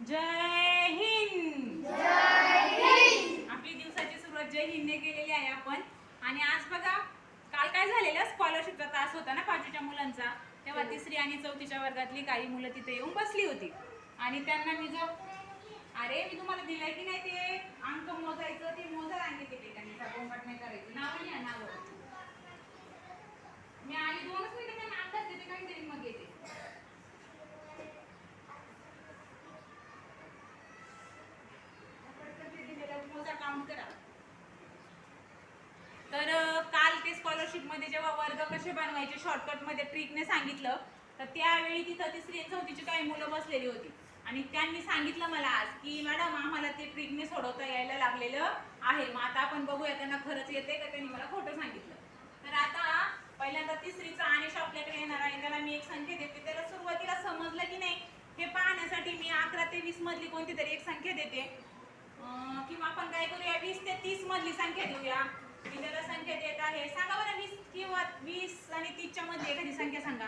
जय हिंद. आपली दिवसाची सुरुवात जय हिंदने केलेली आहे आपण. आणि आज बघा काल काय झालेलं? स्कॉलरशिपचा तास होता ना पाचवीच्या मुलांचा. तेव्हा तिसरी आणि चौथीच्या वर्गातली काही मुलं तिथे येऊन बसली होती. आणि त्यांना मी जो अरे मी तुम्हाला दिलंय की नाही ते? अंक मोजायचं ते मोजा सांगितले त्यांनी गोंगाट नाही करायचं. नाव लिहा नाव. मी आली दोनच मिनिटं त्यांना अंदाज देते मग येते मोजा काउंट करा तर अ, काल ते स्कॉलरशिपमध्ये जेव्हा वर्ग कसे बनवायचे शॉर्टकटमध्ये ट्रिकने सांगितलं. तर त्यावेळी तिथं तिसरी चौथीची काही मुलं बसलेली होती. आणि त्यांनी सांगितलं मला आज की मॅडम आम्हाला ते ट्रिकने सोडवता यायला लागलेलं आहे. मग आता आपण बघूया त्यांना खरंच येते का? त्यांनी मला खोटं सांगितलं. तर आता पहिल्यांदा तिसरीचा आणि आपल्याकडे येणार आहे. त्याला मी एक संख्या देते. त्याला सुरुवातीला समजलं की नाही हे पाहण्यासाठी मी अकरा ते वीस मधली कोणती तरी एक संख्या देते. किंवा आपण काय करूया वीस ते तीस मधली संख्या देऊया. मी त्याला संख्या देत आहे. सांगा बरं वीस किंवा वीस आणि तीसच्या मधली एखादी संख्या सांगा.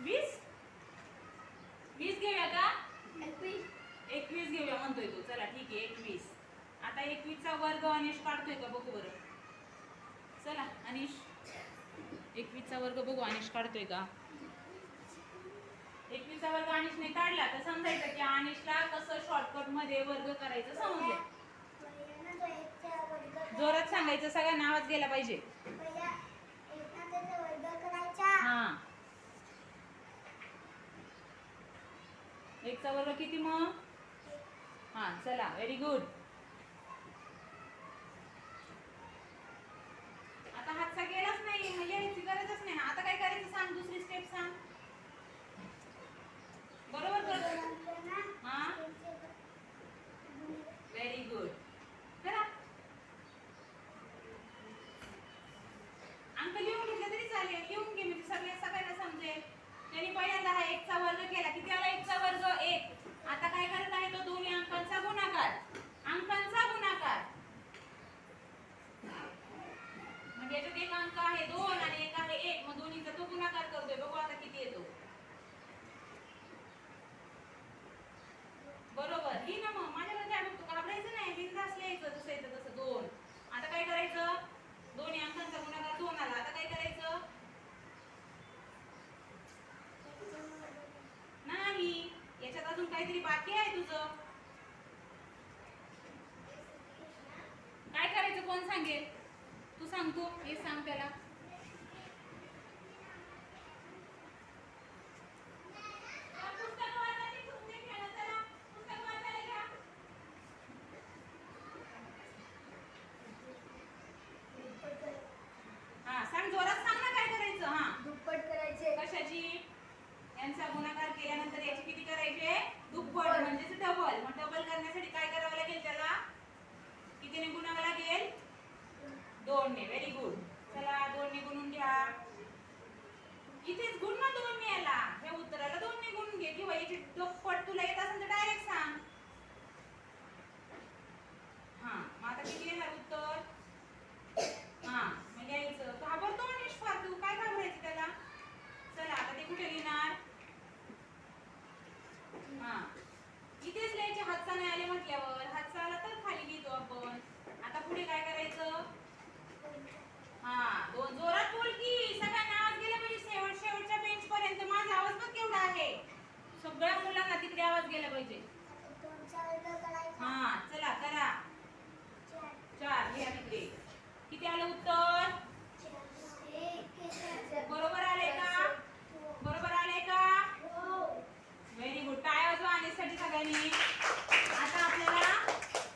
वीस? वीस घेऊया का? एकवीस. घेऊया म्हणतोय तू. चला ठीक आहे एकवीस. आता एकवीसचा वर्ग अनिश काढतोय का? बघू बरं. चला अनिश. एकवीसचा वर्ग बघू अनिश काढतोय का? एकवीसचा वर्ग अनिशने काढला तर समजायचं की अनिशला कसं शॉर्टकटमध्ये वर्ग करायचं समजलं. जोरात सांगायचं सगळ्यांना आवाज गेला पाहिजे. हा. एकचा वर्ग किती मग? हा चला व्हेरी गुड मुलांना आवाज गेला पाहिजे? हा चला करा. चार. घ्या तिकडे. किती आलं उत्तर? बरोबर आले का? बरोबर आले का? व्हेरी गुड टाळ्या वाजवा आणण्यासाठी सगळ्यांनी आता आपल्याला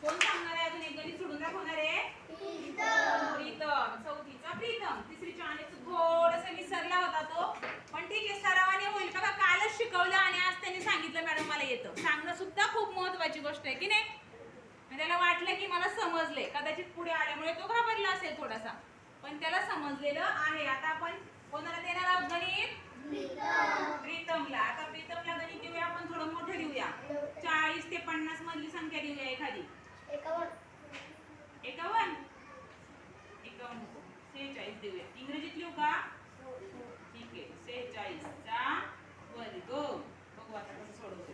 कोण सांगणार आहे अजून एक गणित सोडून दाखवणार आहे इथं. प्रीतम चौथीचा प्रीतम तिसरीच्या आणि थोडस विसरला होता तो पण ठीक आहे सरावाने होईल बघा कालच शिकवलं आणि आज त्यांनी सांगितलं मॅडम मला येतं सांगणं सुद्धा खूप महत्वाची गोष्ट आहे की नाही आणि त्याला वाटलं की समजले. कदाचित पुढे आल्यामुळे तो घाबरला असेल थोडासा. पण त्याला समजलेलं आहे. आता आपण कोणाला देणार आहोत गणित? प्रीतमला. आता प्रीतमला गणित देऊया. आपण थोडं मोठं देऊया. चाळीस ते पन्नास मधली संख्या देऊया एखादी. एकावन्न. एकावन्न? सेहेचाळीस देऊया. इंग्रजीत लिहू का हो, हो. ठीक आहे सेहेचाळीस चा वर्ग बघू आता कसं सोडवतो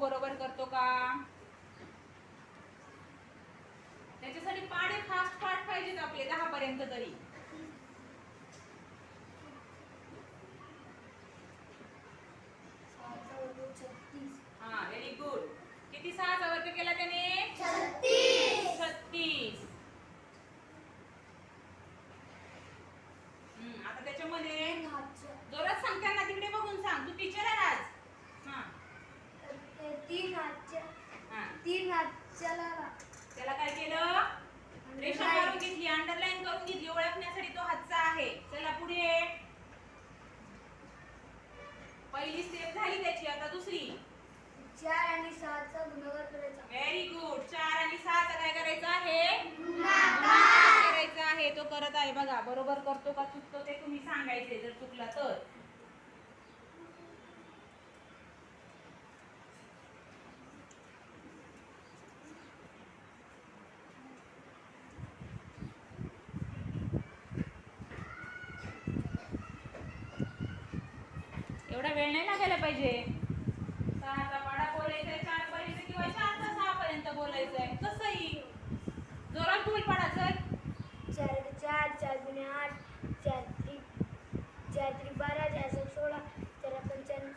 वर्ग बघू शकतो का? त्याच्यासाठी पाडे फास्ट फास्ट पाहिजेत आपले दहा पर्यंत तरी सहाचा वर्ग छत्तीस हा व्हेरी गुड किती सहाचा वर्ग केला त्याने छत्तीस छत्तीस हम्म, आता त्याच्यामध्ये तीन हातच्या जोरात सांगताना तिकडे बघून सांग तू टीचर आहे आज हा ते तीन हातच्या हा तीन हातच्याला त्याला काय केलं रेषा मारून घेतली अंडरलाईन करून घेतली ओळखण्यासाठी तो हातचा आहे चला पुढे पहिली स्टेप झाली त्याची आता दुसरी चार आणि सहाचा गुणाकार करायचा व्हेरी गुड चार आणि सहाचा काय करायचं आहे गुणाकार करायचा आहे तो करत आहे बघा बरोबर करतो का चुकतो ते तुम्ही सांगायचे जर चुकला तर एवढा वेळ नाही लागायला पाहिजे. सहाचा पाडा बोलायचा चार पर्यंत किंवा चारचा सहा पर्यंत बोलायचंय. कसंही. जोरात बोल पाडा चल चार चार चार गुणे आठ चार त्रिक चार त्रिक बारा चार सक सोळा चार पंच्याण्णव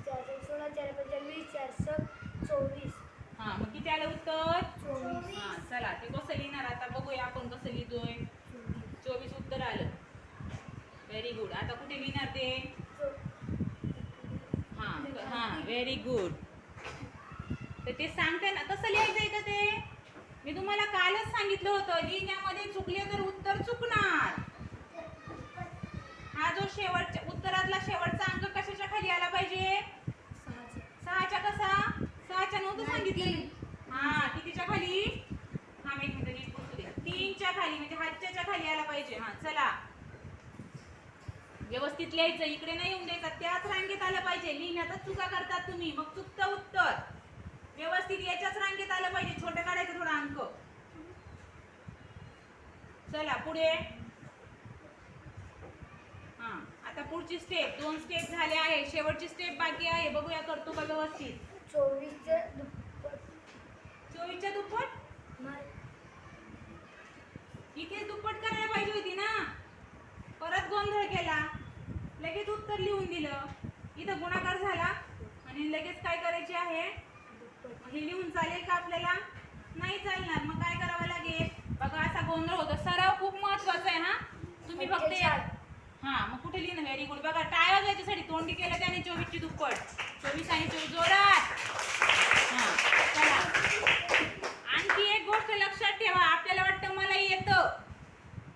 चार सक सोळा चार पंच्याण्णवीस चार सक चोवीस. हा मग किती आलं उत्तर? चोवीस. हा चला ते कसं लिहिणार आता बघूया आपण कसं लिहितोय. चोवीस. उत्तर आलं. व्हेरी गुड आता कुठे लिहिणार ते हा हा व्हेरी गुड तर ते सांगते ना कसं लिहायचंय का ते? मी तुम्हाला कालच सांगितलं होतं लिहिण्यामध्ये चुकले तर उत्तर चुकणार. हा जो शेवटच्या उत्तरातला शेवटचा अंक कशाच्या खाली आला पाहिजे? सहाच्या. कसा? सहाच्या नव्हतं सांगितले हा कितीच्या खाली? हा मी एक तीनच्या खाली म्हणजे हातच्या खाली आला पाहिजे. हा चला. व्यवस्थित लिहायचं इकडे नाही येऊन द्यायचा त्याच रांगेत आलं पाहिजे. लिहिण्यातच चुका करतात तुम्ही. मग चुकतं उत्तर. व्यवस्थित याच्याच रांगेत आलं पाहिजे. छोटं काढायचं थोडा अंक. चला पुढे. हा आता पुढची स्टेप दोन स्टेप झाले आहे. शेवटची स्टेप बाकी आहे. बघूया करतो का व्यवस्थित. चोवीसचं दुप्पट. चोवीसच्या दुप्पट? इथे दुप्पट करायला पाहिजे होती ना. परत गोंधळ केला. लगेच उत्तर लिहून दिलं. इथं गुणाकार झाला. आणि लगेच काय करायचे आहे? हे लिहून चालेल का आपल्याला? नाही चालणार. मग काय करावं लागेल? बघा असा गोंधळ होतो. सराव खूप महत्त्वाचा आहे हा? तुम्ही फक्त या. हा मग कुठे लिहिणं? व्हेरी गुड बघा टाळ्या वाजवायच्यासाठी तोंडी केलं त्याने चोवीसची दुप्पट. चोवीस आणि चोवीस जोरात हा चला आणखी एक गोष्ट लक्षात ठेवा आपल्याला वाटतं मला येतं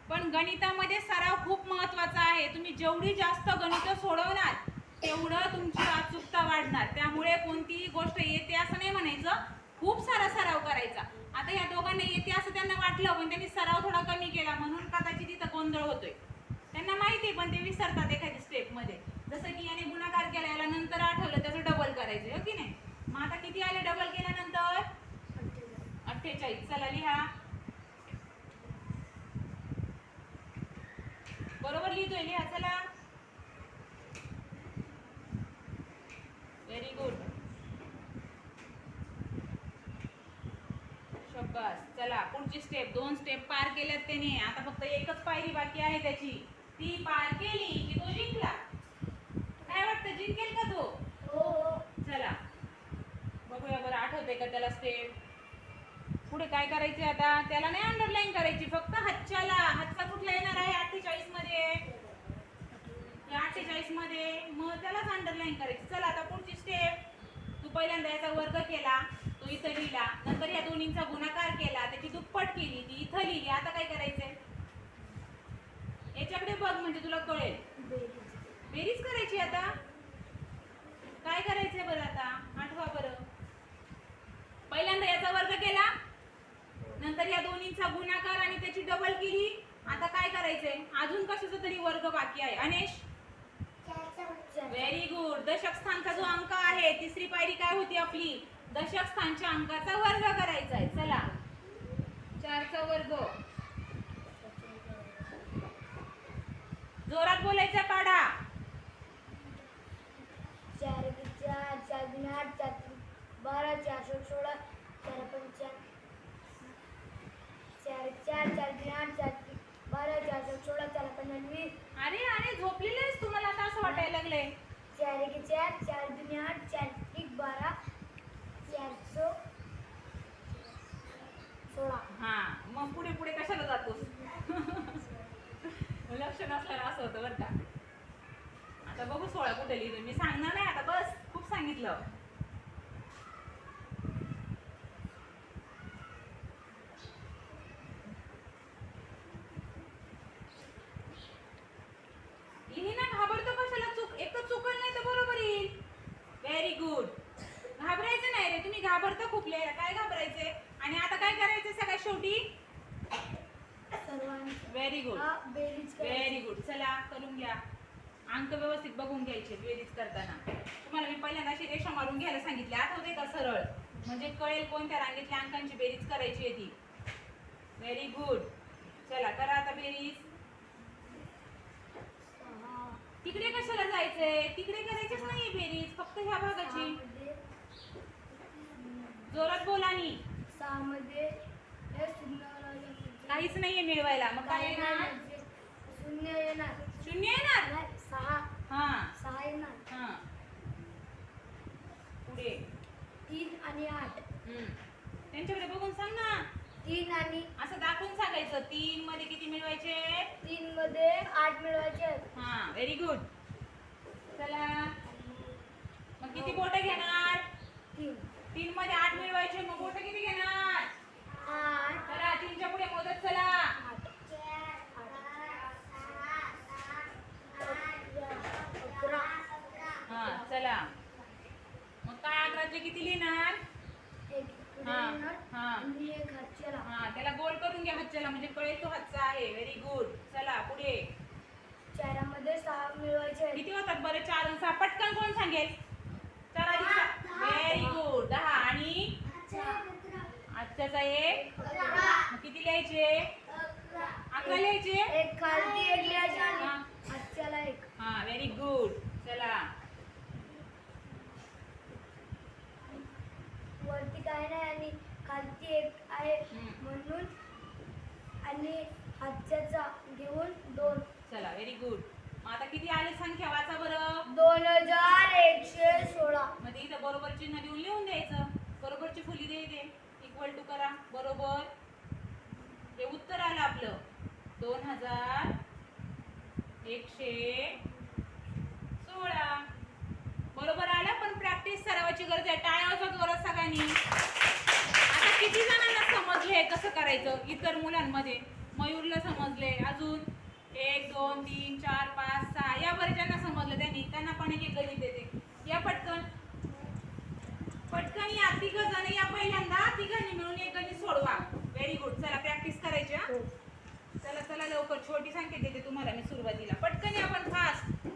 पण गणितामध्ये सराव खूप महत्त्वाचा आहे तुम्ही जेवढी जास्त गणित सोडवणार तेवढं तुमची अचूकता वाढणार. त्यामुळे कोणतीही गोष्ट येते असं नाही म्हणायचं. खूप सारा सराव करायचा. आता या दोघांना येते असं त्यांना वाटलं पण त्यांनी सराव थोडा कमी केला. म्हणून कदाचित तिथं गोंधळ होतोय. त्यांना माहिती आहे पण ते विसरतात एखादी स्टेपमध्ये जसं की याने गुणाकार केला याला नंतर आठवलं त्याचं डबल करायचं हो की नाही? मग आता किती आले डबल केल्यानंतर? अठ्ठेचाळीस. चला लिहा. बरोबर लिहितोय लिहा चला. व्हेरी गुड शब्बास चला पुढची स्टेप दोन स्टेप पार केल्यात त्याने. आता फक्त एकच पायरी बाकी आहे त्याची. ती पार केली की तो जिंकला. काय वाटतं जिंकेल का तो? हो. चला. बघूया बरं आठवतंय का त्याला स्टेप पुढे काय करायचे आता? त्याला नाही अंडरलाईन करायची फक्त हातच्याला. हातचा कुठला येणार आहे? अठ्ठेचाळीसमध्ये. अठ्ठेचाळीसमध्ये. मग त्यालाच अंडरलाईन करायची. चला आता पुढची स्टेप तू पहिल्यांदा याचा वर्ग केला. तो इथं लिहिला. नंतर या दोन्हींचा गुणाकार केला. त्याची दुप्पट केली. ती इथं लिहिली. आता काय करायचंय? याच्याकडे बघ म्हणजे तुला कळेल. बेरीज करायची आता. काय करायचंय बरं आता? आठवा बरं. पहिल्यांदा याचा वर्ग केला. नंतर या दोन्हींचा गुणाकार आणि त्याची डबल केली. आता काय करायचंय? अजून कशाचा तरी वर्ग बाकी आहे. अनेश? चार व्हेरी गुड दशक स्थानचा जो अंक आहे तिसरी पायरी काय होती आपली? दशक स्थानच्या अंकाचा वर्ग करायचा आहे चला. चारचा वर्ग. जोरात बोलायचा पाडा. चार चार चार आठ चार बारा चार सोळा चार पंचा चार चार चार दुने आठ चार त्रिक बारा चार सौ सोळा चार पंचवीस अरे अरे झोपलेले आहेस तुम्हाला आता असं वाटायला लागलंय. चार एक चार चार दुने आठ चार त्रिक बारा चार सौ सोळा. हा मग पुढे पुढे कशाला जातोस? लक्ष नसल्यानं असं होतं बरं का. आता बघू सोळा कुठे लिहिलं मी सांगणार नाही आता बस खूप सांगितलं लिही ना घाबरतो कशाला चूक एकच चुकल नाही तर बरोबर येईल व्हेरी गुड घाबरायचं नाही रे तुम्ही घाबरता खूप लिहायला काय घाबरायचे आणि आता काय करायचं सगळ्यात शेवटी सर्वांचा व्हेरी गुड बेरीज करायची. व्हेरी गुड चला करून घ्या. अंक व्यवस्थित बघून घ्यायचे बेरीज करताना. तुम्हाला मी पहिल्यांदा अशी रेषा मारून घ्यायला सांगितले. आठवते का सरळ? म्हणजे कळेल कोणत्या रांगेतल्या अंकांची बेरीज करायची आहे ती. व्हेरी गुड चला करा आता बेरीज. तिकडे कशाला जायचंय? तिकडे करायचीच नाहीये बेरीज फक्त ह्या भागाची. जोरात बोला नी. काहीच नाहीये मिळवायला. मग काय नाही. शून्य येणार. शून्य येणार? नाही, सहा. हा. सहा येणार. हा. पुढे. तीन आणि आठ. हम्म. त्यांच्याकडे बघून सांग ना. तीन आणि असं दाखवून सांगायचं. तीन मध्ये किती मिळवायचे? तीन मध्ये आठ मिळवायचे आहेत. हा व्हेरी गुड चला. मग किती बोट घेणार? तीन. तीन मध्ये आठ मिळवायचे मग बोट किती घेणार? आठ. चला तीनच्या पुढे मोदत चला आठ अकरा हा चला मग अकराचे किती लिहिणार? हा, हा. हा त्याला गोल करून घ्या हातच्याला म्हणजे कळेल तो हातचा आहे. व्हेरी गुड चला पुढे. चारामध्ये सहा मिळवायचे. किती होतात बरं? चार आणि सहा. पटकन कोण सांगेल? चार व्हेरी गुड दहा. आणि आजच्याचा एक किती लिहायचे? अकरा. लिहायचे? एक खालती एक लिहायचे. आणि हातच्याला एक. हा व्हेरी गुड चला. काय नाही आणि खालती एक आहे. म्हणून आणि हातच्याचा घेऊन दोन. चला व्हेरी गुड मग आता किती आले संख्या? वाचा बरं. दोन हजार एकशे सोळा. मध्ये इथं बरोबर चिन्ह देऊन लिहून द्यायचं. बरोबरची फुली दे दे इक्वल टू करा. बरोबर. हे उत्तर आलं आपलं. दोन हजार एकशे सोळा. बरोबर आलं? सरावाची गरज आहे. टाळ्या वाजवत गरज सगळ्यांनी. आता किती जणांना समजले कसं करायचं? इतर मुलांमध्ये. मयूरला समजले. अजून एक दोन तीन चार पाच सहा. या ज्यांना समजलं त्यांनी त्यांना पण एक गणित देते. या पटकन. पटकन या तिघ जण या पहिल्यांदा तिघांनी मिळून एक गणित सोडवा. व्हेरी गुड चला प्रॅक्टिस करायची हा. चला चला लवकर. छोटी संख्या देते तुम्हाला मी सुरुवातीला. पटकन या पण फास्ट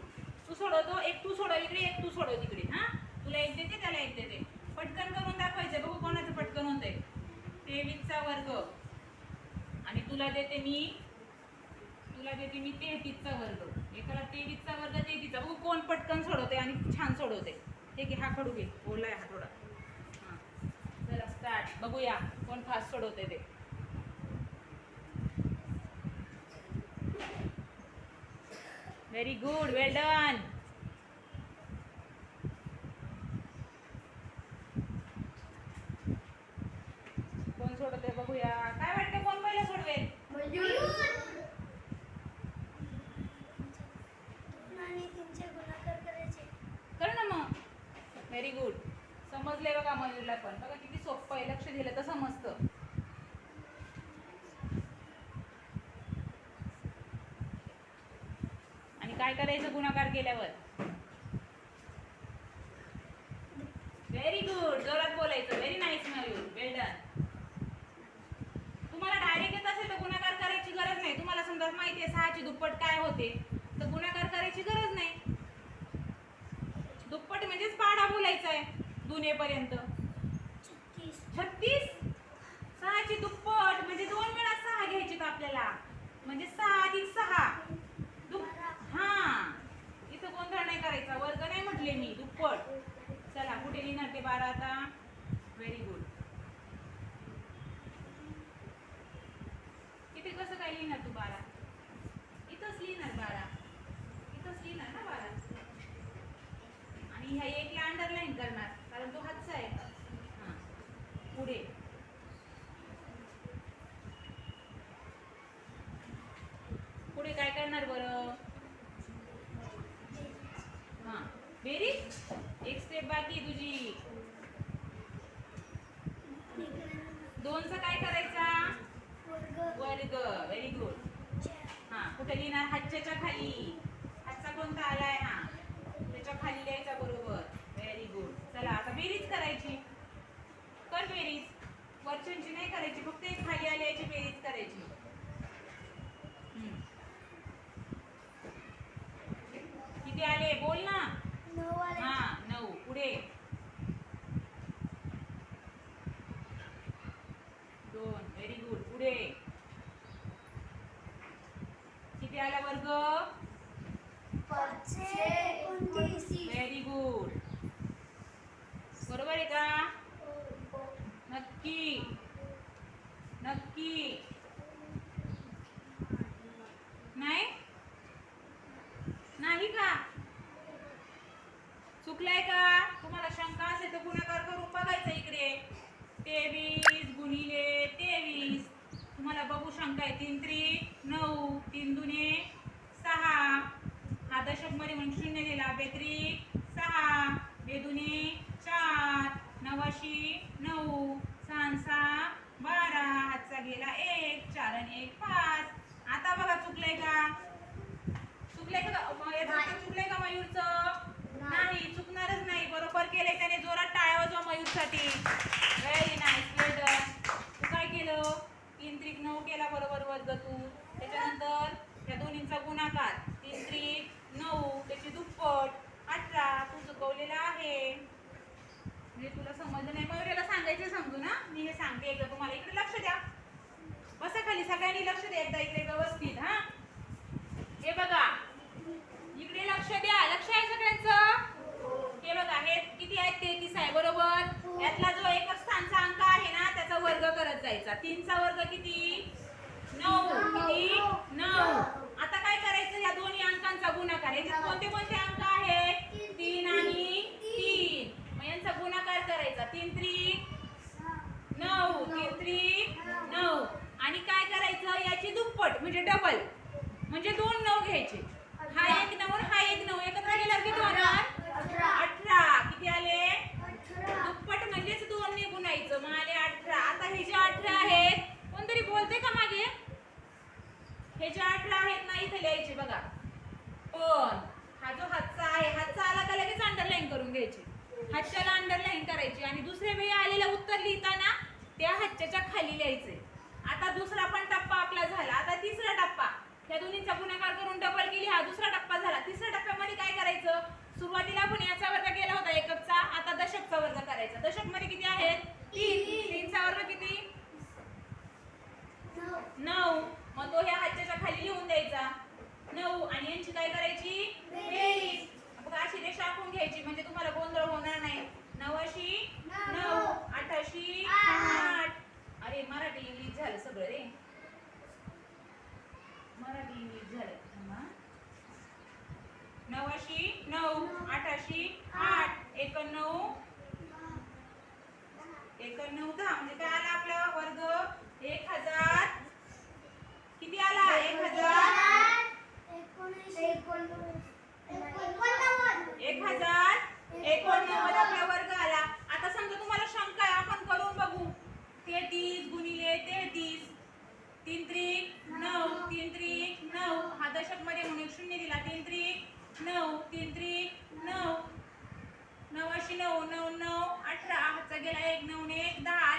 तू सोडवतो. एक तू सोडव इकडे एक तू सोडव हा झाले आहेत ते. पटकन करून दाखवायचे बघू कोणाचं पटकन होतंय. तेवीसचा वर्ग. आणि तुला देते मी तुला देते मी तेहतीसचा वर्ग. एकाला तेवीसचा वर्ग तेहतीसचा. बघू कोण पटकन सोडवते आणि छान सोडवते हे की हा खडू घे. ओला आहे हा थोडा. हां. चला स्टार्ट बघूया कोण फास्ट सोडवते ते. व्हेरी गुड वेल डन कोण सोडवते बघूया. काय वाटतं कोण पहिलं सोडवेल? कर ना मग. व्हेरी गुड समजले बघा मयूरला पण. बघा किती सोपं आहे. लक्ष दिलं तर समजतं. आणि काय करायचं गुणाकार केल्यावर व्हेरी गुड जोरात बोलायचं very nice Mayur well done तुम्हाला डायरेक्ट येत असेल तर गुणाकार करायची गरज नाही तुम्हाला समजा माहिती दुप्पट काय होते? तर गुणाकार करायची गरज नाही. दुप्पट म्हणजेच पाडा बोलायचा आहे दुनेपर्यंत छत्तीस? छत्तीस सहाची दुप्पट म्हणजे दोन वेळा सहा घ्यायची आपल्याला? म्हणजे सहा अधिक सहा. दुप हा. इथं गोंधळ नाही करायचा. वर्ग नाही म्हटले मी. दुप्पट. चला कुठे लिहिणार ते बारा आता? व्हेरी गुड इथे कसं काय लिहिणार तू बारा इथंच लिहिणार बारा इथंच लिहिणार ना बारा आणि ह्या एकला अंडरलाईन करणार कारण तो हातचा आहे हां पुढे पुढे काय करणार बरं हां बेरीज एक स्टेप बाकी आहे तुझी दोनचा काय करायचा वर्ग व्हेरी गुड हा कुठे लिहिणार हातच्याच्या खाली हातचा कोणता आलाय हा त्याच्याखाली लिहायचा बरोबर व्हेरी गुड चला आता बेरीज करायची कर बेरीज वरच्यांची नाही करायची फक्त एक खाली आल्याची बेरीज करायची हम्म. किती आले बोल ना हा नऊ पुढे दोन व्हेरी गुड पुढे किती आला वर्ग व्हेरी गुड बरोबर आहे का नक्की नक्की नाही नाही का चुकलाय का? तुम्हाला शंका असेल तर गुणाकार करून बघायचं इकडे. तेवीस गुणिले तेवीस. तुम्हाला बघू शंका आहे. तीन त्रि नऊ तीन दुने सहा. हा दशकमध्ये म्हणून शून्य दिला. बेत्री सहा. बेदुने चार. नवाशी नऊ. सहा सहा बारा. हातचा गेला एक. चार आणि एक पाच. आता बघा चुकलंय का? चुकलंय का? चुकलंय का मयूरचं? नाही चुकणारच नाही. बरोबर केले त्याने जोरात टाळ्या वाजवा मयूरसाठी व्हेरी नाईस वेल डन तू काय केलं तीन त्रिक नऊ केला बरोबर वर्ग तू त्याच्यानंतर त्या दोन्हींचा गुणाकार तीन त्रिक नऊ त्याची दुप्पट अठरा तू चुकवलेला आहे म्हणजे तुला समजलं नाही मयूर याला सांगायचं समजू ना मी हे सांगते एकदा तुम्हाला इकडे लक्ष द्या बसा खाली सगळ्यांनी लक्ष द्या एकदा इकडे व्यवस्थित हा हे बघा इकडे लक्ष द्या लक्ष आहे सगळ्यांचं हे बघा हे किती आहेत तेहतीस आहे बरोबर यातला जो एकच स्थानचा अंक आहे ना त्याचा वर्ग करत जायचा तीनचा वर्ग किती नऊ किती नऊ आता काय करायचं या दोन्ही अंकांचा गुणाकार याच्यात कोणते कोणते अंक आहेत तीन आणि तीन मग यांचा गुणाकार करायचा तीन त्रिक नऊ तीन त्रिक नऊ आणि काय करायचं याची दुप्पट म्हणजे डबल म्हणजे दोन नऊ घ्यायचे हा एक नऊ आणि हा एक नऊ एकत्र गेल्यावर किती होणार अठरा किती आले दुप्पट म्हणजेच दोन ने गुणायचं मग आले अठरा आता हे जे अठरा आहेत कोणतरी बोलते का मागे हे जे अठरा आहेत ना इथे लिहायचे बघा पण हा जो हातचा आहे हातचा आला का लगेच अंडरलाईन करून घ्यायची हातच्याला अंडरलाईन करायची आणि दुसऱ्या वेळी आलेलं उत्तर लिहिताना त्या हातच्याच्या खाली लिहायचे आता दुसरा पण टप्पा आपला झाला. आता तिसरा टप्पा. या दोन्हीचा गुणाकार करून डबल केली हा दुसरा टप्पा झाला. तिसऱ्या टप्प्यामध्ये काय करायचं? सुरुवातीला आपण याचा वर्ग केला होता एककचा आता दशकचा वर्ग करायचा. दशकमध्ये किती आहेत? तीन. तीनचा वर्ग किती? नऊ. मग तो ह्या हातच्या खाली लिहून द्यायचा. नऊ. आणि यांची काय करायची? अशी रेषा आखून घ्यायची. म्हणजे तुम्हाला गोंधळ होणार नाही. नवाशी नऊ. आठाशी आठ. अरे मराठी इंग्लिश झालं सगळं रे. मराठी इंग्लिश झालं. नवाशी नऊ आठाशी आठ एकोणनऊ. एकोणनऊ दहा म्हणजे काय आला आपला वर्ग? एक हजार. किती आला? एक हजार. एक हजार. एकोणनव्वद आपला वर्ग तेहतीस गुणिले तेहतीस. तीन त्रिक नऊ तीन त्रिक नऊ. हा दशकमध्ये म्हणून शून्य दिला. तीन त्रिक नऊ तीन त्रिक नऊ. अशी नऊ नऊ नऊ अठरा. हातचा गेला एक नऊ ने एक दहा.